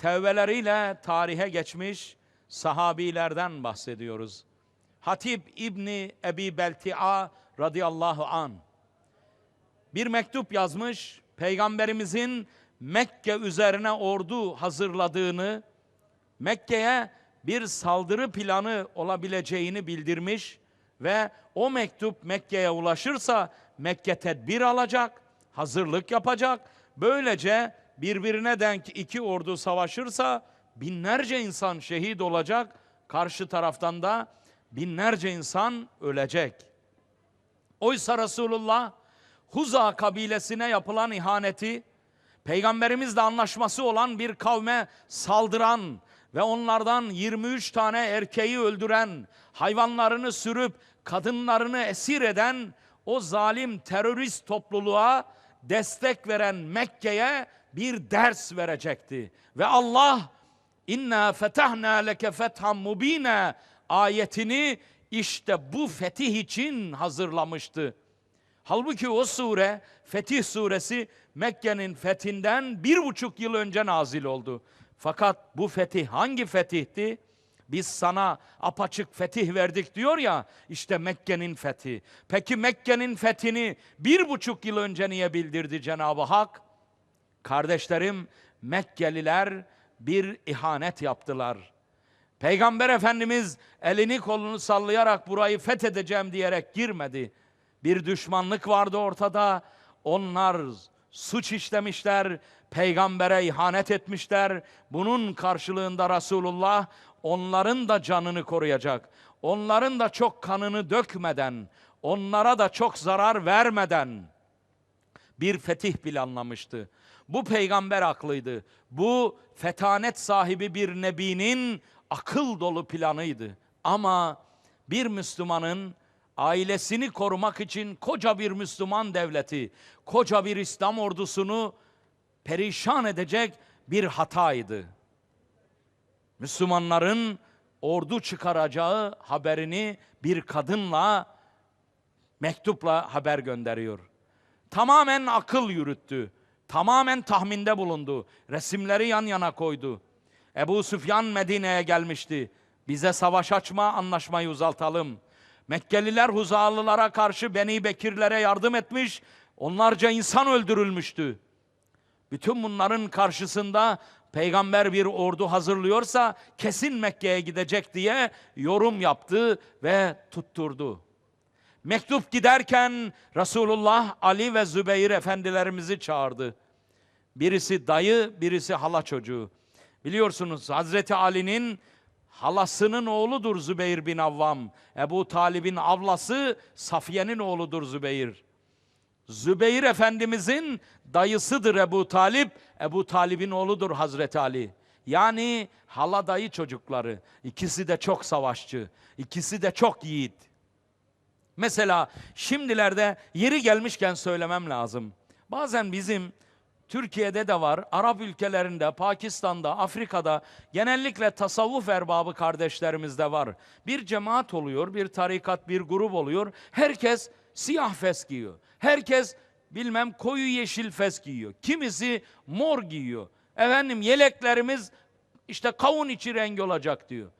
tevveleriyle tarihe geçmiş sahabilerden bahsediyoruz. Hatip İbni Ebi Belti'a radıyallahu an bir mektup yazmış. Peygamberimizin Mekke üzerine ordu hazırladığını, Mekke'ye bir saldırı planı olabileceğini bildirmiş ve o mektup Mekke'ye ulaşırsa Mekke tedbir alacak, hazırlık yapacak. Böylece birbirine denk iki ordu savaşırsa binlerce insan şehit olacak, karşı taraftan da binlerce insan ölecek. Oysa Resulullah Huza kabilesine yapılan ihaneti, peygamberimizle anlaşması olan bir kavme saldıran ve onlardan 23 tane erkeği öldüren, hayvanlarını sürüp kadınlarını esir eden o zalim terörist topluluğa destek veren Mekke'ye bir ders verecekti. Ve Allah inna fetahna leke fethan mubina ayetini işte bu fetih için hazırlamıştı. Halbuki o sure Fetih suresi Mekke'nin fethinden bir buçuk yıl önce nazil oldu. Fakat bu fetih hangi fetihti? Biz sana apaçık fetih verdik diyor ya işte Mekke'nin fethi. Peki Mekke'nin fethini bir buçuk yıl önce niye bildirdi Cenab-ı Hak? Kardeşlerim Mekkeliler bir ihanet yaptılar. Peygamber Efendimiz elini kolunu sallayarak burayı fethedeceğim diyerek girmedi. Bir düşmanlık vardı ortada. Onlar suç işlemişler, peygambere ihanet etmişler. Bunun karşılığında Resulullah onların da canını koruyacak. Onların da çok kanını dökmeden, onlara da çok zarar vermeden bir fetih planlamıştı. Bu peygamber aklıydı. Bu fetanet sahibi bir nebinin akıl dolu planıydı. Ama bir Müslümanın ailesini korumak için koca bir Müslüman devleti, koca bir İslam ordusunu perişan edecek bir hataydı. Müslümanların ordu çıkaracağı haberini bir kadınla mektupla haber gönderiyor. Tamamen akıl yürüttü. Tamamen tahminde bulundu. Resimleri yan yana koydu. Ebu Süfyan Medine'ye gelmişti. Bize savaş açma, anlaşmayı uzaltalım. Mekkeliler Huzalılara karşı Beni Bekirlere yardım etmiş, onlarca insan öldürülmüştü. Bütün bunların karşısında peygamber bir ordu hazırlıyorsa kesin Mekke'ye gidecek diye yorum yaptı ve tutturdu. Mektup giderken Resulullah Ali ve Zübeyir efendilerimizi çağırdı. Birisi dayı, birisi hala çocuğu. Biliyorsunuz Hazreti Ali'nin halasının oğludur Zübeyir bin Avvam. Ebu Talib'in ablası Safiye'nin oğludur Zübeyir. Zübeyir Efendimizin dayısıdır Ebu Talip. Ebu Talib'in oğludur Hazreti Ali. Yani hala dayı çocukları. İkisi de çok savaşçı. İkisi de çok yiğit. Mesela şimdilerde yeri gelmişken söylemem lazım. Bazen bizim Türkiye'de de var, Arap ülkelerinde, Pakistan'da, Afrika'da genellikle tasavvuf erbabı kardeşlerimizde var. Bir cemaat oluyor, bir tarikat, bir grup oluyor. Herkes siyah fes giyiyor. Herkes bilmem koyu yeşil fes giyiyor. Kimisi mor giyiyor. Efendim yeleklerimiz işte kavun içi rengi olacak diyor.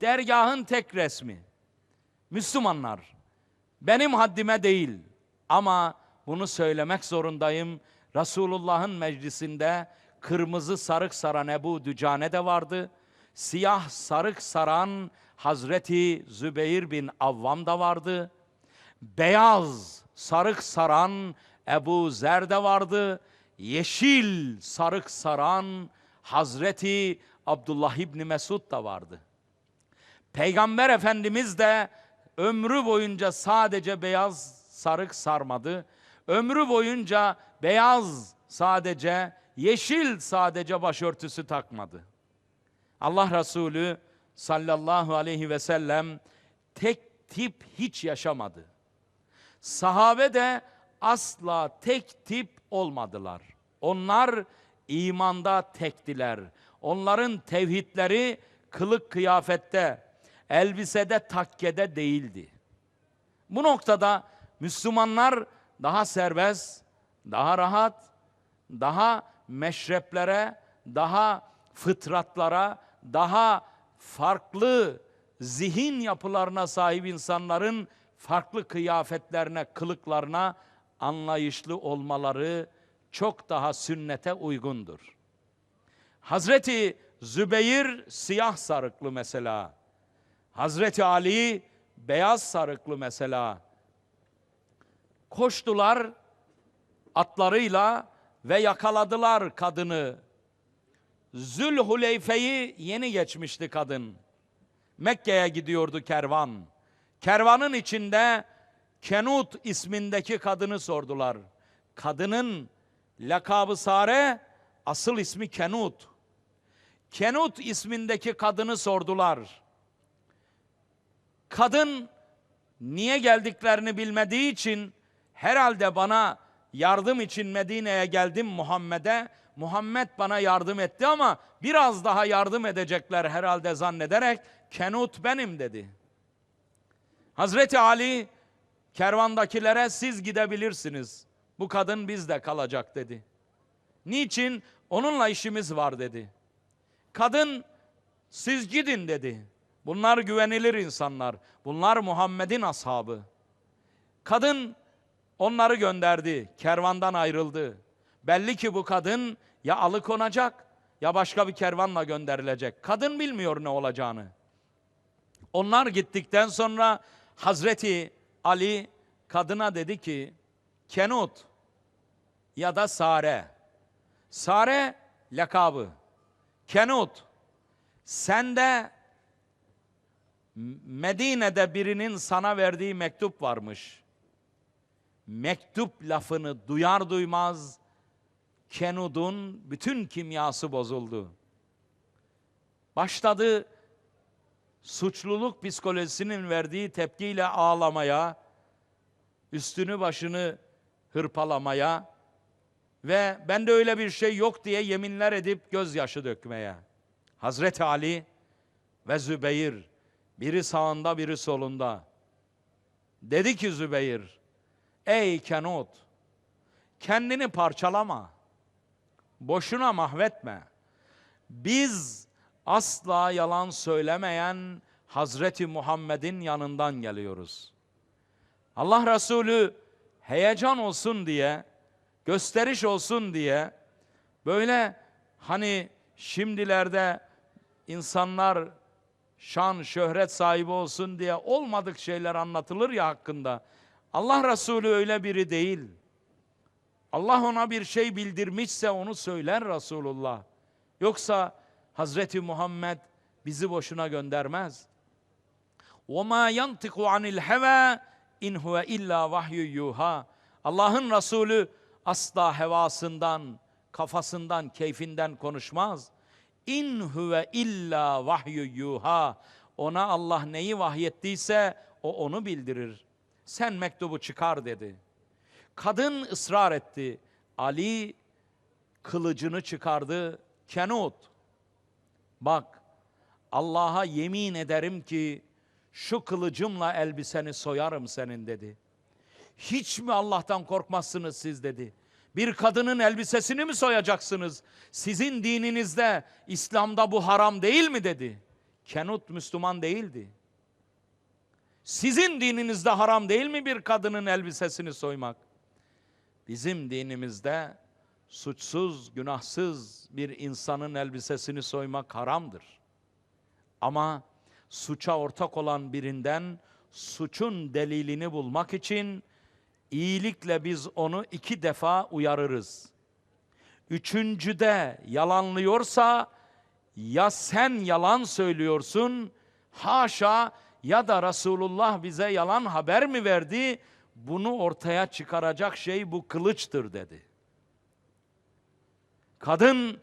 Dergahın tek resmi. Müslümanlar benim haddime değil ama bunu söylemek zorundayım. Resulullah'ın meclisinde kırmızı sarık saran Ebu Dücane de vardı. Siyah sarık saran Hazreti Zübeyir bin Avvam da vardı. Beyaz sarık saran Ebu Zer de vardı. Yeşil sarık saran Hazreti Abdullah İbni Mesud da vardı. Peygamber Efendimiz de ömrü boyunca sadece beyaz sarık sarmadı. Ömrü boyunca beyaz sadece, yeşil sadece başörtüsü takmadı. Allah Resulü sallallahu aleyhi ve sellem tek tip hiç yaşamadı. Sahabe de asla tek tip olmadılar. Onlar imanda tektiler. Onların tevhidleri kılık kıyafette, elbisede, takkede değildi. Bu noktada Müslümanlar daha serbest, daha rahat, daha meşreplere, daha fıtratlara, daha farklı zihin yapılarına sahip insanların farklı kıyafetlerine, kılıklarına anlayışlı olmaları çok daha sünnete uygundur. Hazreti Zübeyir siyah sarıklı mesela. Hazreti Ali beyaz sarıklı mesela. Koştular atlarıyla ve yakaladılar kadını. Zülhuleyfe'yi yeni geçmişti kadın. Mekke'ye gidiyordu kervan. Kervanın içinde Kenut ismindeki kadını sordular. Kadının lakabı Sare, asıl ismi Kenut. Kenut ismindeki kadını sordular. Kadın niye geldiklerini bilmediği için herhalde bana yardım için Medine'ye geldim Muhammed'e. Muhammed bana yardım etti ama biraz daha yardım edecekler herhalde zannederek Kenut benim dedi. Hazreti Ali kervandakilere siz gidebilirsiniz. Bu kadın bizde kalacak dedi. Niçin? Onunla işimiz var dedi. Kadın siz gidin dedi. Bunlar güvenilir insanlar. Bunlar Muhammed'in ashabı. Kadın onları gönderdi. Kervandan ayrıldı. Belli ki bu kadın ya alıkonacak ya başka bir kervanla gönderilecek. Kadın bilmiyor ne olacağını. Onlar gittikten sonra Hazreti Ali kadına dedi ki Kenut ya da Sare. Sare lakabı. Kenut sende Medine'de birinin sana verdiği mektup varmış. Mektup lafını duyar duymaz Kenud'un bütün kimyası bozuldu. Başladı suçluluk psikolojisinin verdiği tepkiyle ağlamaya, üstünü başını hırpalamaya ve ben de öyle bir şey yok diye yeminler edip gözyaşı dökmeye. Hazreti Ali ve Zübeyir biri sağında biri solunda. Dedi ki Zübeyir, ey Kenut, kendini parçalama, boşuna mahvetme. Biz asla yalan söylemeyen Hazreti Muhammed'in yanından geliyoruz. Allah Resulü heyecan olsun diye, gösteriş olsun diye böyle hani şimdilerde insanlar şan, şöhret sahibi olsun diye olmadık şeyler anlatılır ya hakkında. Allah Resulü öyle biri değil. Allah ona bir şey bildirmişse onu söyler Resulullah. Yoksa Hazreti Muhammed bizi boşuna göndermez. وَمَا يَنْتِقُ عَنِ الْهَوَى اِنْ هُوَ اِلَّا وَحْيُ yuha. Allah'ın Resulü asla hevasından, kafasından, keyfinden konuşmaz. İn huve illa vahyu yuha. Ona Allah neyi vahyettiyse o onu bildirir. Sen mektubu çıkar dedi. Kadın ısrar etti. Ali kılıcını çıkardı. Kenut. Bak Allah'a yemin ederim ki şu kılıcımla elbiseni soyarım senin dedi. Hiç mi Allah'tan korkmazsınız siz dedi. Bir kadının elbisesini mi soyacaksınız? Sizin dininizde, İslam'da bu haram değil mi dedi. Kenut Müslüman değildi. Sizin dininizde haram değil mi bir kadının elbisesini soymak? Bizim dinimizde suçsuz, günahsız bir insanın elbisesini soymak haramdır. Ama suça ortak olan birinden suçun delilini bulmak için iyilikle biz onu iki defa uyarırız. Üçüncüde yalanlıyorsa ya sen yalan söylüyorsun haşa ya da Resulullah bize yalan haber mi verdi? Bunu ortaya çıkaracak şey bu kılıçtır dedi. Kadın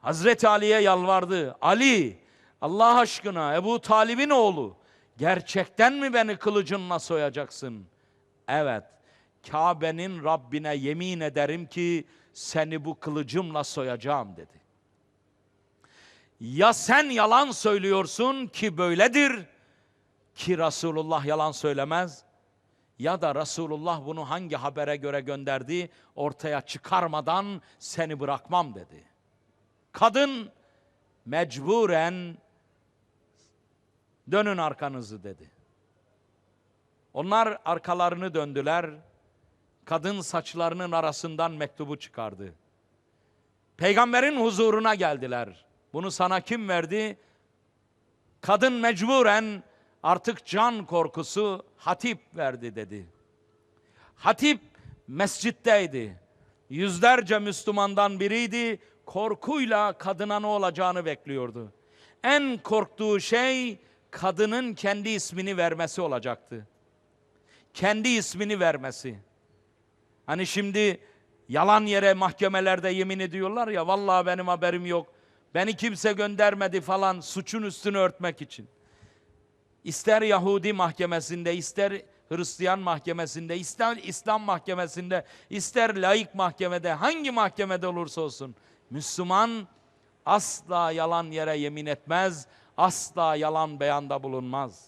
Hazreti Ali'ye yalvardı. Ali Allah aşkına Ebu Talib'in oğlu gerçekten mi beni kılıcınla soyacaksın? Evet Kabe'nin Rabbine yemin ederim ki seni bu kılıcımla soyacağım dedi. Ya sen yalan söylüyorsun ki böyledir ki Resulullah yalan söylemez ya da Resulullah bunu hangi habere göre gönderdi ortaya çıkarmadan seni bırakmam dedi. Kadın mecburen dönün arkanızı dedi. Onlar arkalarını döndüler. Kadın saçlarının arasından mektubu çıkardı. Peygamberin huzuruna geldiler. Bunu sana kim verdi? Kadın mecburen artık can korkusu hatip verdi dedi. Hatip mescitteydi. Yüzlerce Müslümandan biriydi. Korkuyla kadına ne olacağını bekliyordu. En korktuğu şey kadının kendi ismini vermesi olacaktı. Kendi ismini vermesi. Hani şimdi yalan yere mahkemelerde yemin ediyorlar ya vallahi benim haberim yok. Beni kimse göndermedi falan suçun üstünü örtmek için. İster Yahudi mahkemesinde, ister Hristiyan mahkemesinde, ister İslam mahkemesinde, ister laik mahkemede, hangi mahkemede olursa olsun Müslüman asla yalan yere yemin etmez, asla yalan beyanda bulunmaz.